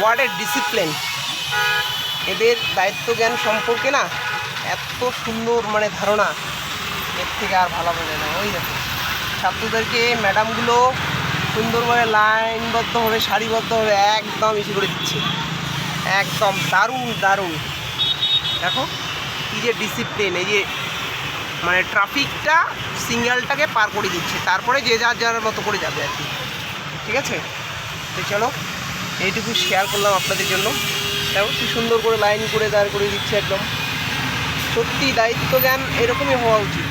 ওয়ার্ডের ডিসিপ্লিন এদের দায়িত্ব জ্ঞান সম্পর্কে না এত সুন্দর মানে ধারণা, এর থেকে আর ভালো বলে না। ওই দেখো, ছাত্রদেরকে ম্যাডামগুলো সুন্দরভাবে লাইনবদ্ধভাবে, সারিবদ্ধভাবে একদম ইসে করে দিচ্ছে। একদম দারুণ দারুণ। দেখো, কি যে ডিসিপ্লিন এই যে মানে ট্রাফিকটা সিগন্যালটাকে পার করে দিচ্ছে। তারপরে যে যার যার মতো করে যাবে আর কি। ঠিক আছে? তো চলো এইটুকু শেয়ার করলাম আপনাদের জন্য। দেখো কি সুন্দর করে লাইন করে দাঁড় করে দিচ্ছে একদম। সত্যি দায়িত্ব জ্ঞান এরকমই হওয়া উচিত।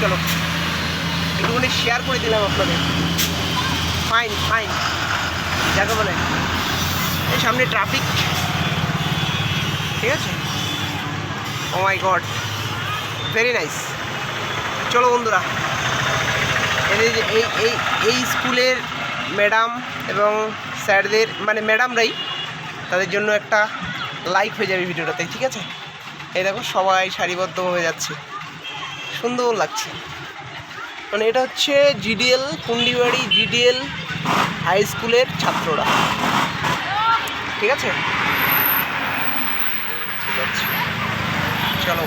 চলো, একটুখানি শেয়ার করে দিলাম আপনাদের। ফাইন ফাইন যাকে বলে, এই সামনে ট্রাফিক ঠিক আছে? Oh my god very nice চলো বন্ধুরা যে, এই এই এই স্কুলের ম্যাডাম এবং স্যারদের মানে ম্যাডামরাই তাদের জন্য একটা লাইক হয়ে যাবে ভিডিওটাতে ঠিক আছে? এই দেখো, সবাই সারিবদ্ধ হয়ে যাচ্ছে। সুন্দর লাগছে। মানে এটা হচ্ছে জিডিএল কুন্ডিবাড়ি জিডিএল হাই স্কুলের ছাত্ররা। ঠিক আছে? ঠিক আছে। চলো।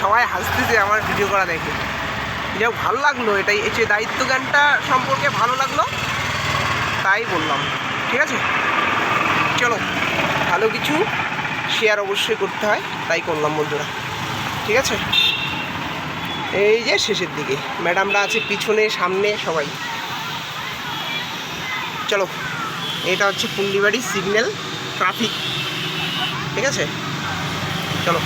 সবাই হাসতেছে আমার ভিডিও করা দেখে। যাক ভালো লাগল এটাই। এই যে দায়িত্ব জ্ঞানটা সম্পর্কে ভালো লাগল, তাই বললাম। ঠিক আছে? চলো, ভালো কিছু শেয়ার অবশ্যই করতে হয়, তাই করলাম বন্ধুরা। ঠিক আছে? এই যে শেষের দিকে। ম্যাডামরা আছে পিছনে, সামনে, সবাই। চলো, এটা হচ্ছে পুন্ডিবাড়ি সিগন্যাল ট্রাফিক ঠিক আছে? চলো।